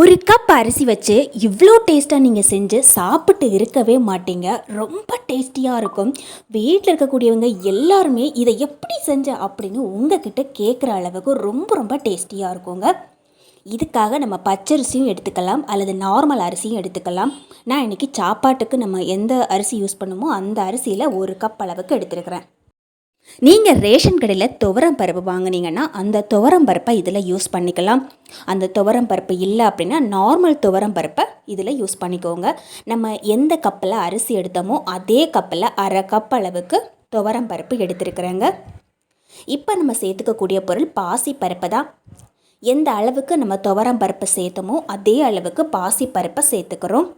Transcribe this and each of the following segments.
ஒரு கப் அரிசி வச்சு இவ்வளோ டேஸ்ட்டாக நீங்கள் செஞ்சு சாப்பிட்டு இருக்கவே மாட்டீங்க. ரொம்ப டேஸ்டியாக இருக்கும். வீட்டில் இருக்கக்கூடியவங்க எல்லாருமே இதை எப்படி செஞ்ச அப்படின்னு உங்ககிட்ட கேட்குற அளவுக்கு ரொம்ப ரொம்ப டேஸ்டியாக இருக்குங்க. இதுக்காக நம்ம பச்சரிசியும் எடுத்துக்கலாம் அல்லது நார்மல் அரிசியும் எடுத்துக்கலாம். நான் இன்றைக்கி சாப்பாட்டுக்கு நம்ம எந்த அரிசி யூஸ் பண்ணுமோ அந்த அரிசியில் ஒரு கப் அளவுக்கு எடுத்துருக்கிறேன். நீங்கள் ரேஷன் கடையில் துவரம் பருப்பு வாங்குனீங்கன்னா அந்த துவரம் பருப்பை இதில் யூஸ் பண்ணிக்கலாம். அந்த துவரம் பருப்பு இல்லை அப்படின்னா நார்மல் துவரம் பருப்பை இதில் யூஸ் பண்ணிக்கோங்க. நம்ம எந்த கப்பில் அரிசி எடுத்தோமோ அதே கப்பில் அரை கப் அளவுக்கு துவரம் பருப்பு எடுத்துருக்குறேங்க. இப்போ நம்ம சேர்த்துக்கக்கூடிய பொருள் பாசி பருப்பு தான். எந்த அளவுக்கு நம்ம துவரம் பருப்பை சேர்த்தோமோ அதே அளவுக்கு பாசி பருப்பை சேர்த்துக்கிறோம்.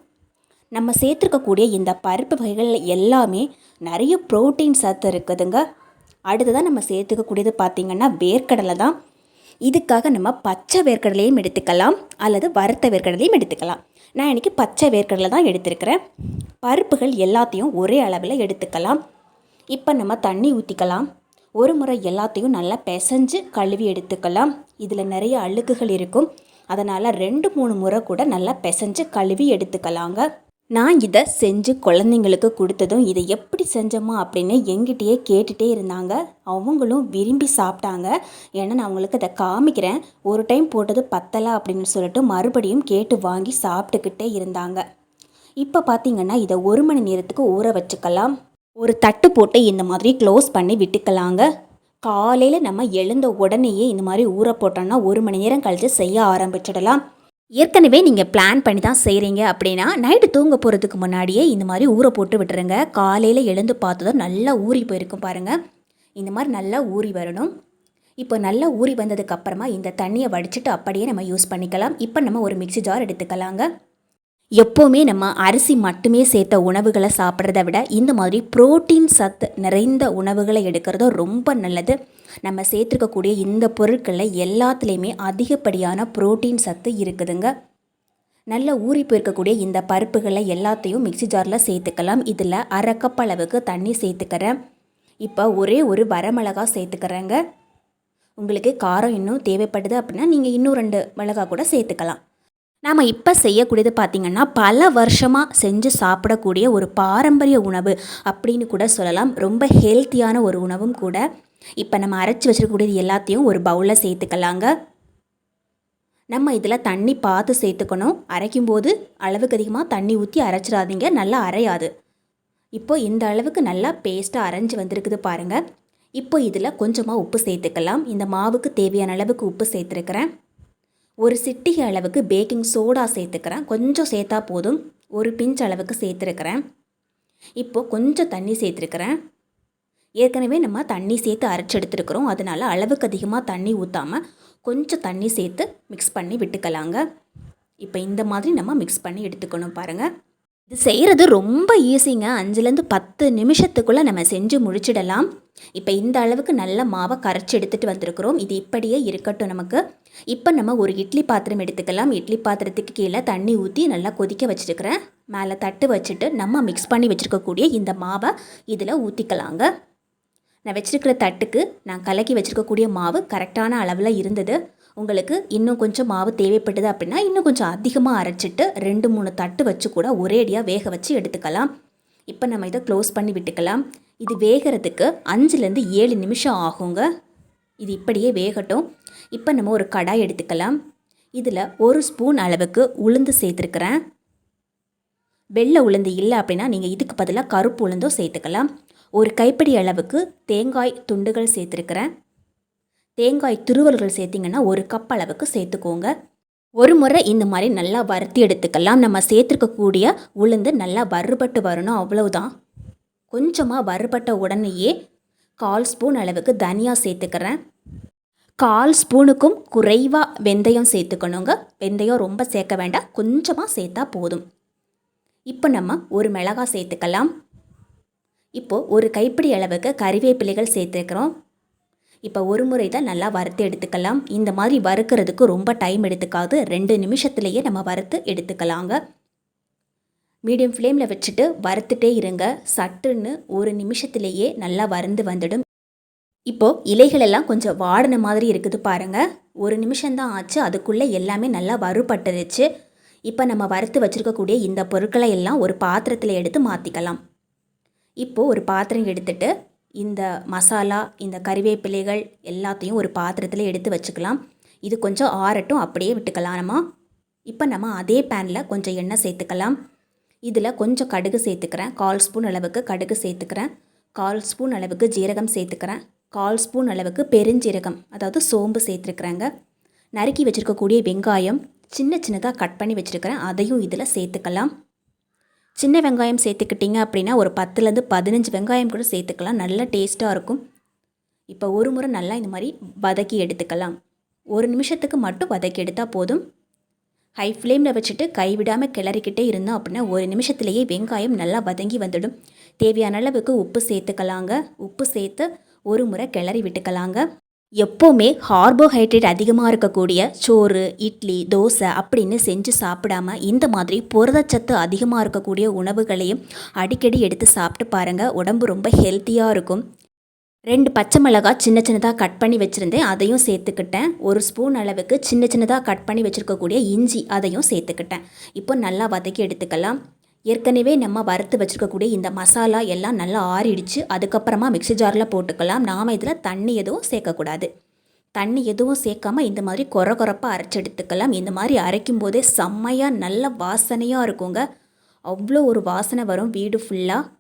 நம்ம சேர்த்துருக்கக்கூடிய இந்த பருப்பு வகைகள் எல்லாமே நிறைய புரோட்டீன் சத்து இருக்குதுங்க. அடுத்ததான் நம்ம சேர்த்துக்கக்கூடியது பார்த்திங்கன்னா வேர்க்கடலை தான். இதுக்காக நம்ம பச்சை வேர்க்கடலையும் எடுத்துக்கலாம் அல்லது வறுத்த வேர்க்கடலையும் எடுத்துக்கலாம். நான் இன்றைக்கி பச்சை வேர்க்கடலை தான் எடுத்திருக்கிறேன். பருப்புகள் எல்லாத்தையும் ஒரே அளவில் எடுத்துக்கலாம். இப்போ நம்ம தண்ணி ஊற்றிக்கலாம் ஒரு முறை எல்லாத்தையும் நல்லா பிசைஞ்சு கழுவி எடுத்துக்கலாம். இதில் நிறைய அழுக்குகள் இருக்கும். அதனால் ரெண்டு மூணு முறை கூட நல்லா பிசைஞ்சு கழுவி எடுத்துக்கலாங்க. நான் இதை செஞ்சு குழந்தைங்களுக்கு கொடுத்ததும் இதை எப்படி செஞ்சோமா அப்படின்னு எங்கிட்டயே கேட்டுகிட்டே இருந்தாங்க. அவங்களும் விரும்பி சாப்பிட்டாங்க. ஏன்னா நான் அவங்களுக்கு அதை காமிக்கிறேன். ஒரு டைம் போட்டது பத்தலை அப்படின்னு சொல்லிட்டு மறுபடியும் கேட்டு வாங்கி சாப்பிட்டுக்கிட்டே இருந்தாங்க. இப்போ பார்த்தீங்கன்னா இதை ஒரு மணி நேரத்துக்கு ஊற வச்சுக்கலாம். ஒரு தட்டு போட்டு இந்த மாதிரி க்ளோஸ் பண்ணி விட்டுக்கலாங்க. காலையில் நம்ம எழுந்த உடனேயே இந்த மாதிரி ஊற போட்டோம்னா ஒரு மணி நேரம் கழித்து செய்ய ஆரம்பிச்சிடலாம். ஏற்கனவே நீங்கள் பிளான் பண்ணி தான் செய்கிறீங்க அப்படின்னா நைட்டு தூங்க போகிறதுக்கு முன்னாடியே இந்த மாதிரி ஊற போட்டு விட்டுருங்க. காலையில் எழுந்து பார்த்ததும் நல்லா ஊறி போயிருக்கும் பாருங்கள் இந்த மாதிரி நல்லா ஊறி வரணும். இப்போ நல்லா ஊறி வந்ததுக்கு அப்புறமா இந்த தண்ணியை வடிச்சிட்டு அப்படியே நம்ம யூஸ் பண்ணிக்கலாம். இப்போ நம்ம ஒரு மிக்சி ஜார் எடுத்துக்கலாங்க. எப்போவுமே நம்ம அரிசி மட்டுமே சேர்த்த உணவுகளை சாப்பிட்றத விட இந்த மாதிரி புரோட்டீன் சத்து நிறைந்த உணவுகளை எடுக்கிறது ரொம்ப நல்லது. நம்ம சேர்த்துருக்கக்கூடிய இந்த பொருட்களில் எல்லாத்துலேயுமே அதிகப்படியான புரோட்டீன் சத்து இருக்குதுங்க. நல்ல ஊறி போயிருக்கக்கூடிய இந்த பருப்புகளை எல்லாத்தையும் மிக்ஸி ஜாரில் சேர்த்துக்கலாம். இதில் அரை கப் அளவுக்கு தண்ணி சேர்த்துக்கிறேன். இப்போ ஒரே ஒரு வரமிளகா சேர்த்துக்கிறேங்க. உங்களுக்கு காரம் இன்னும் தேவைப்படுது அப்படின்னா நீங்கள் இன்னும் ரெண்டு மிளகா கூட சேர்த்துக்கலாம். நாம் இப்போ செய்யக்கூடியது பார்த்திங்கன்னா பல வருஷமாக செஞ்சு சாப்பிடக்கூடிய ஒரு பாரம்பரிய உணவு அப்படின்னு கூட சொல்லலாம். ரொம்ப ஹெல்த்தியான ஒரு உணவும் கூட. இப்போ நம்ம அரைச்சி வச்சுருக்கக்கூடியது எல்லாத்தையும் ஒரு பவுலில் சேர்த்துக்கலாங்க. நம்ம இதில் தண்ணி பார்த்து சேர்த்துக்கணும். அரைக்கும்போது அளவுக்கு அதிகமாக தண்ணி ஊற்றி அரைச்சிடாதீங்க. நல்லா அரையாது. இப்போ இந்த அளவுக்கு நல்லா பேஸ்ட்டாக அரைஞ்சி வந்திருக்குது பாருங்கள் இப்போ இதில் கொஞ்சமாக உப்பு சேர்த்துக்கலாம். இந்த மாவுக்கு தேவையான அளவுக்கு உப்பு சேர்த்துருக்கிறேன். ஒரு சிட்டிகை அளவுக்கு பேக்கிங் சோடா சேர்த்துக்கிறேன். கொஞ்சம் சேர்த்தா போதும். ஒரு பிஞ்ச் அளவுக்கு சேர்த்துருக்கிறேன். இப்போது கொஞ்சம் தண்ணி சேர்த்துருக்கிறேன். ஏற்கனவே நம்ம தண்ணி சேர்த்து அரைச்சி எடுத்துருக்குறோம் அதனால் அளவுக்கு அதிகமாக தண்ணி ஊற்றாமல் கொஞ்சம் தண்ணி சேர்த்து மிக்ஸ் பண்ணி விட்டுக்கலாங்க. இப்போ இந்த மாதிரி நம்ம மிக்ஸ் பண்ணி எடுத்துக்கணும் பாருங்கள் இது செய்கிறது ரொம்ப ஈஸிங்க அஞ்சுலேருந்து பத்து நிமிஷத்துக்குள்ளே நம்ம செஞ்சு முடிச்சிடலாம். இப்போ இந்த அளவுக்கு நல்ல மாவை கரைச்சி எடுத்துகிட்டு வந்திருக்கிறோம். இது இப்படியே இருக்கட்டும் நமக்கு. இப்போ நம்ம ஒரு இட்லி பாத்திரம் எடுத்துக்கலாம். இட்லி பாத்திரத்துக்கு கீழே தண்ணி ஊற்றி நல்லா கொதிக்க வச்சுருக்கிறேன். மேலே தட்டு வச்சுட்டு நம்ம மிக்ஸ் பண்ணி வச்சுருக்கக்கூடிய இந்த மாவை இதில் ஊற்றிக்கலாங்க நான் வச்சுருக்கிற தட்டுக்கு நான் கலக்கி வச்சுருக்கக்கூடிய மாவு கரெக்டான அளவில் இருந்தது. உங்களுக்கு இன்னும் கொஞ்சம் மாவு தேவைப்படுது அப்படின்னா இன்னும் கொஞ்சம் அதிகமாக அரைச்சிட்டு ரெண்டு மூணு தட்டு வச்சு கூட ஒரேடியாக வேக வச்சு எடுத்துக்கலாம். இப்போ நம்ம இதை க்ளோஸ் பண்ணி விட்டுக்கலாம். இது வேகிறதுக்கு அஞ்சுலேருந்து ஏழு நிமிஷம் ஆகுங்க. இது இப்படியே வேகட்டும். இப்போ நம்ம ஒரு கடாய் எடுத்துக்கலாம். இதில் ஒரு ஸ்பூன் அளவுக்கு உளுந்து சேர்த்துருக்குறேன். வெள்ளை உளுந்து இல்லை அப்படின்னா நீங்கள் இதுக்கு பதிலாக கருப்பு உளுந்தும் சேர்த்துக்கலாம். ஒரு கைப்பிடி அளவுக்கு தேங்காய் துண்டுகள் சேர்த்துருக்குறேன். தேங்காய் துருவல்கள் சேர்த்திங்கன்னா ஒரு கப் அளவுக்கு சேர்த்துக்கோங்க. ஒரு முறை இந்த மாதிரி நல்லா வறுத்தி எடுத்துக்கலாம். நம்ம சேர்த்துருக்கக்கூடிய உளுந்து நல்லா வறுபட்டு வரணும் அவ்வளவுதான். கொஞ்சமாக வறுபட்ட உடனேயே கால் ஸ்பூன் அளவுக்கு தனியா சேர்த்துக்கிறேன். கால் ஸ்பூனுக்கும் குறைவாக வெந்தயம் சேர்த்துக்கணுங்க. வெந்தயம் ரொம்ப சேர்க்க வேண்டாம். கொஞ்சமாக சேர்த்தா போதும். இப்போ நம்ம ஒரு மிளகாய் சேர்த்துக்கலாம். இப்போது ஒரு கைப்பிடி அளவுக்கு கறிவேப்பிலைகள் சேர்த்துக்கிறோம் இப்போ ஒரு முறை தான் நல்லா வறுத்து எடுத்துக்கலாம். இந்த மாதிரி வறுக்கிறதுக்கு ரொம்ப டைம் எடுத்துக்காது. ரெண்டு நிமிஷத்துலேயே நம்ம வறுத்து எடுத்துக்கலாங்க. மீடியம் ஃப்ளேமில் வச்சுட்டு வறுத்துட்டே இருங்க. சட்டுன்னு ஒரு நிமிஷத்துலேயே நல்லா வறுந்து வந்துடும். இப்போது இலைகளெல்லாம் கொஞ்சம் வாடின மாதிரி இருக்குது பாருங்கள் ஒரு நிமிஷம்தான் ஆச்சு. அதுக்குள்ளே எல்லாமே நல்லா வறுபட்டுருச்சு. இப்போ நம்ம வறுத்து வச்சுருக்கக்கூடிய இந்த பொருட்களை எல்லாம் ஒரு பாத்திரத்தில் எடுத்து மாற்றிக்கலாம் இப்போது ஒரு பாத்திரம் எடுத்துட்டு இந்த மசாலா இந்த கறிவேப்பிலைகள் எல்லாத்தையும் ஒரு பாத்திரத்தில் எடுத்து வச்சுக்கலாம். இது கொஞ்சம் ஆறட்டும் அப்படியே விட்டுக்கலாம். நம்ம இப்போ நம்ம அதே பேனில் கொஞ்சம் எண்ணெய் சேர்த்துக்கலாம். இதில் கொஞ்சம் கடுகு சேர்த்துக்கிறேன். கால் ஸ்பூன் அளவுக்கு கடுகு சேர்த்துக்கிறேன். கால் ஸ்பூன் அளவுக்கு ஜீரகம் சேர்த்துக்கிறேன். கால் ஸ்பூன் அளவுக்கு பெருஞ்சீரகம் அதாவது சோம்பு சேர்த்துருக்குறேங்க. நறுக்கி வச்சுருக்கக்கூடிய வெங்காயம் சின்ன சின்னதாக கட் பண்ணி வச்சுருக்கிறேன். அதையும் இதில் சேர்த்துக்கலாம். சின்ன வெங்காயம் சேர்த்துக்கிட்டிங்க அப்படின்னா ஒரு பத்துலேருந்து பதினஞ்சு வெங்காயம் கூட சேர்த்துக்கலாம். நல்ல டேஸ்ட்டாக இருக்கும். இப்போ ஒரு முறை நல்லா இந்த மாதிரி வதக்கி எடுத்துக்கலாம். ஒரு நிமிஷத்துக்கு மட்டும் வதக்கி எடுத்தால் போதும். ஹை ஃப்ளேமில் வச்சுட்டு கைவிடாமல் கிளறிக்கிட்டே இருந்தோம் அப்படின்னா ஒரு நிமிஷத்துலேயே வெங்காயம் நல்லா வதங்கி வந்துடும். தேவையான அளவுக்கு உப்பு சேர்த்துக்கலாங்க. உப்பு சேர்த்து ஒரு முறை கிளறி விட்டுக்கலாங்க. எப்போவுமே கார்போஹைட்ரேட் அதிகமாக இருக்கக்கூடிய சோறு இட்லி தோசை அப்படின்னு செஞ்சு சாப்பிடாம இந்த மாதிரி புரதச்சத்து அதிகமாக இருக்கக்கூடிய உணவுகளையும் அடிக்கடி எடுத்து சாப்பிட்டு பாருங்கள் உடம்பு ரொம்ப ஹெல்த்தியாக இருக்கும். ரெண்டு பச்சை மிளகாய் சின்ன சின்னதாக கட் பண்ணி வச்சுருந்தேன். அதையும் சேர்த்துக்கிட்டேன். ஒரு ஸ்பூன் அளவுக்கு சின்ன சின்னதாக கட் பண்ணி வச்சுருக்கக்கூடிய இஞ்சி அதையும் சேர்த்துக்கிட்டேன். இப்போ நல்லா வதக்கி எடுத்துக்கலாம். ஏற்கனவே நம்ம வறுத்து வச்சுருக்கக்கூடிய இந்த மசாலா எல்லாம் நல்லா ஆறிடுச்சு. அதுக்கப்புறமா மிக்ஸி ஜாரில் போட்டுக்கலாம். நாம் இதில் தண்ணி எதுவும் சேர்க்கக்கூடாது. தண்ணி எதுவும் சேர்க்காம இந்த மாதிரி கொர கொரப்பாக அரைச்சி எடுத்துக்கலாம். இந்த மாதிரி அரைக்கும் போதே செம்மையாக நல்ல வாசனையாக இருக்குங்க. அவ்வளோ ஒரு வாசனை வரும். வீடு ஃபுல்லாக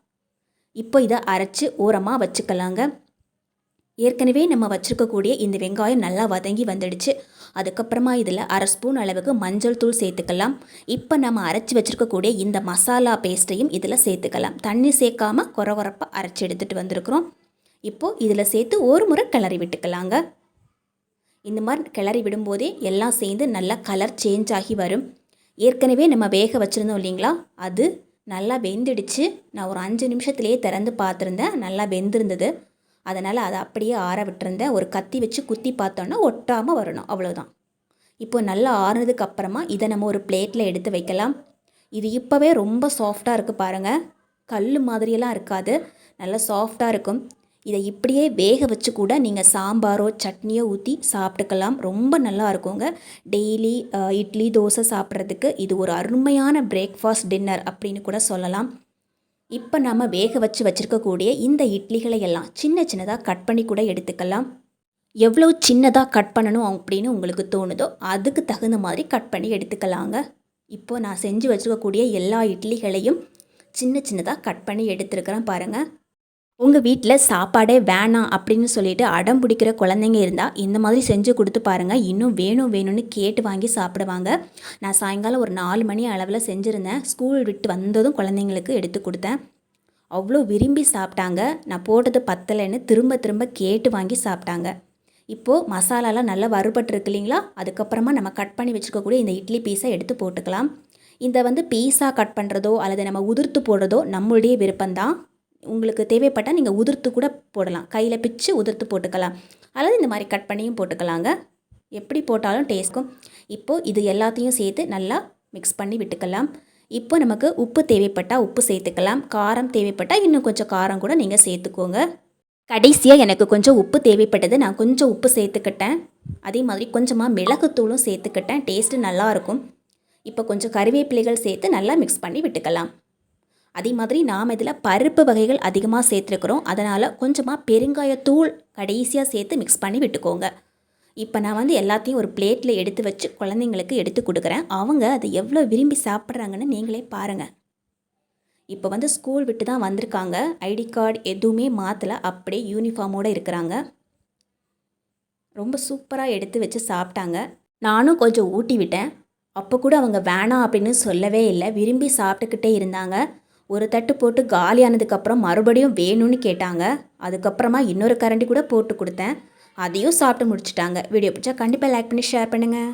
இப்போ இதை அரைச்சி ஓரமாக வச்சுக்கலாங்க. ஏற்கனவே நம்ம வச்சுருக்கக்கூடிய இந்த வெங்காயம் நல்லா வதங்கி வந்துடுச்சு. அதுக்கப்புறமா இதில் அரை ஸ்பூன் அளவுக்கு மஞ்சள் தூள் சேர்த்துக்கலாம். இப்போ நம்ம அரைச்சி வச்சுருக்கக்கூடிய இந்த மசாலா பேஸ்ட்டையும் இதில் சேர்த்துக்கலாம். தண்ணி சேர்க்காமல் குறவரப்பாக அரைச்சி எடுத்துகிட்டு வந்திருக்கிறோம். இப்போது இதில் சேர்த்து ஒரு முறை கிளறி விட்டுக்கலாங்க. இந்த மாதிரி கிளறி விடும்போதே எல்லாம் சேர்ந்து நல்லா கலர் சேஞ்ச் ஆகி வரும். ஏற்கனவே நம்ம வேக வச்சுருந்தோம் இல்லைங்களா? அது நல்லா வெந்துடுச்சு. நான் ஒரு அஞ்சு நிமிஷத்துலேயே திறந்து பார்த்துருந்தேன். நல்லா வெந்திருந்தது. அதனால் அதை அப்படியே ஆற விட்டுருந்தேன் ஒரு கத்தி வச்சு குத்தி பார்த்தோன்னா ஒட்டாமல் வரணும். அவ்வளோதான் இப்போ நல்லா ஆறுனதுக்கு அப்புறமா இதை நம்ம ஒரு பிளேட்டில் எடுத்து வைக்கலாம். இது இப்போவே ரொம்ப சாஃப்டாக இருக்குது பாருங்கள் கல் மாதிரியெல்லாம் இருக்காது. நல்லா சாஃப்டாக இருக்கும். இதை இப்படியே வேக வச்சு கூட நீங்கள் சாம்பாரோ சட்னியோ ஊற்றி சாப்பிட்டுக்கலாம். ரொம்ப நல்லா இருக்குங்க. டெய்லி இட்லி தோசை சாப்பிட்றதுக்கு இது ஒரு அருமையான பிரேக்ஃபாஸ்ட் டின்னர் அப்படின்னு கூட சொல்லலாம். இப்போ நாம் வேக வச்சு வச்சுருக்கக்கூடிய இந்த இட்லிகளை எல்லாம் சின்ன சின்னதாக கட் பண்ணி கூட எடுத்துக்கலாம். எவ்வளோ சின்னதாக கட் பண்ணணும் அப்படின்னு உங்களுக்கு தோணுதோ அதுக்கு தகுந்த மாதிரி கட் பண்ணி எடுத்துக்கலாங்க. இப்போது நான் செஞ்சு வச்சுருக்கக்கூடிய எல்லா இட்லிகளையும் சின்ன சின்னதாக கட் பண்ணி எடுத்துருக்கிறேன் பாருங்கள் உங்கள் வீட்டில் சாப்பாடே வேணாம் அப்படின்னு சொல்லிட்டு அடம் பிடிக்கிற குழந்தைங்க இருந்தால் இந்த மாதிரி செஞ்சு கொடுத்து பாருங்கள் இன்னும் வேணும் வேணும்னு கேட்டு வாங்கி சாப்பிடுவாங்க. நான் சாயங்காலம் ஒரு நாலு மணி அளவில் செஞ்சுருந்தேன். ஸ்கூல் விட்டு வந்ததும் குழந்தைங்களுக்கு எடுத்து கொடுத்தேன். அவ்வளோ விரும்பி சாப்பிட்டாங்க. நான் போட்டது பத்தலைன்னு திரும்ப திரும்ப கேட்டு வாங்கி சாப்பிட்டாங்க. இப்போது மசாலாலாம் நல்லா வறுபட்டுருக்கு இல்லைங்களா? அதுக்கப்புறமா நம்ம கட் பண்ணி வச்சுருக்கக்கூடிய இந்த இட்லி பீஸை எடுத்து போட்டுக்கலாம். இந்த வந்து பீஸாக கட் பண்ணுறதோ அல்லது நம்ம உதிர்த்து போடுறதோ நம்மளுடைய விருப்பம்தான். உங்களுக்கு தேவைப்பட்டால் நீங்கள் உதிர்த்து கூட போடலாம். கையில் பிச்சு உதிர்த்து போட்டுக்கலாம். அல்லது இந்த மாதிரி கட் பண்ணியும் போட்டுக்கலாங்க. எப்படி போட்டாலும் டேஸ்ட்க்கும். இப்போது இது எல்லாத்தையும் சேர்த்து நல்லா மிக்ஸ் பண்ணி விட்டுக்கலாம். இப்போ நமக்கு உப்பு தேவைப்பட்டால் உப்பு சேர்த்துக்கலாம். காரம் தேவைப்பட்டால் இன்னும் கொஞ்சம் காரம் கூட நீங்கள் சேர்த்துக்கோங்க. கடைசியாக எனக்கு கொஞ்சம் உப்பு தேவைப்பட்டது. நான் கொஞ்சம் உப்பு சேர்த்துக்கிட்டேன். அதே மாதிரி கொஞ்சமாக மிளகுத்தூளும் சேர்த்துக்கிட்டேன். டேஸ்ட்டு நல்லாயிருக்கும் இப்போ கொஞ்சம் கருவேப்பிலைகள் சேர்த்து நல்லா மிக்ஸ் பண்ணி விட்டுக்கலாம். அதே மாதிரி நாம் இதில் பருப்பு வகைகள் அதிகமாக சேர்த்துருக்குறோம். அதனால் கொஞ்சமாக பெருங்காயத்தூள் கடைசியாக சேர்த்து மிக்ஸ் பண்ணி விட்டுக்கோங்க. இப்போ நான் வந்து எல்லாத்தையும் ஒரு பிளேட்டில் எடுத்து வச்சு குழந்தைங்களுக்கு எடுத்து கொடுக்குறேன். அவங்க அதை எவ்வளோ விரும்பி சாப்பிட்றாங்கன்னு நீங்களே பாருங்கள் இப்போ வந்து ஸ்கூல் விட்டு தான் வந்திருக்காங்க. ஐடி கார்டு எதுவுமே மாற்றலை அப்படியே யூனிஃபார்மோடு இருக்கிறாங்க. ரொம்ப சூப்பராக எடுத்து வச்சு சாப்பிட்டாங்க. நானும் கொஞ்சம் ஊட்டி விட்டேன் அப்போ கூட அவங்க வேணாம் அப்படின்னு சொல்லவே இல்லை. விரும்பி சாப்பிட்டுக்கிட்டே இருந்தாங்க. ஒரு தட்டு போட்டு காலியானதுக்கப்புறம் மறுபடியும் வேணும்னு கேட்டாங்க. அதுக்கப்புறமா இன்னொரு கரண்டி கூட போட்டு கொடுத்தேன். அதையும் சாப்பிட்டு முடிச்சிட்டாங்க. வீடியோ பிடிச்சா கண்டிப்பாக லைக் பண்ணி ஷேர் பண்ணுங்கள்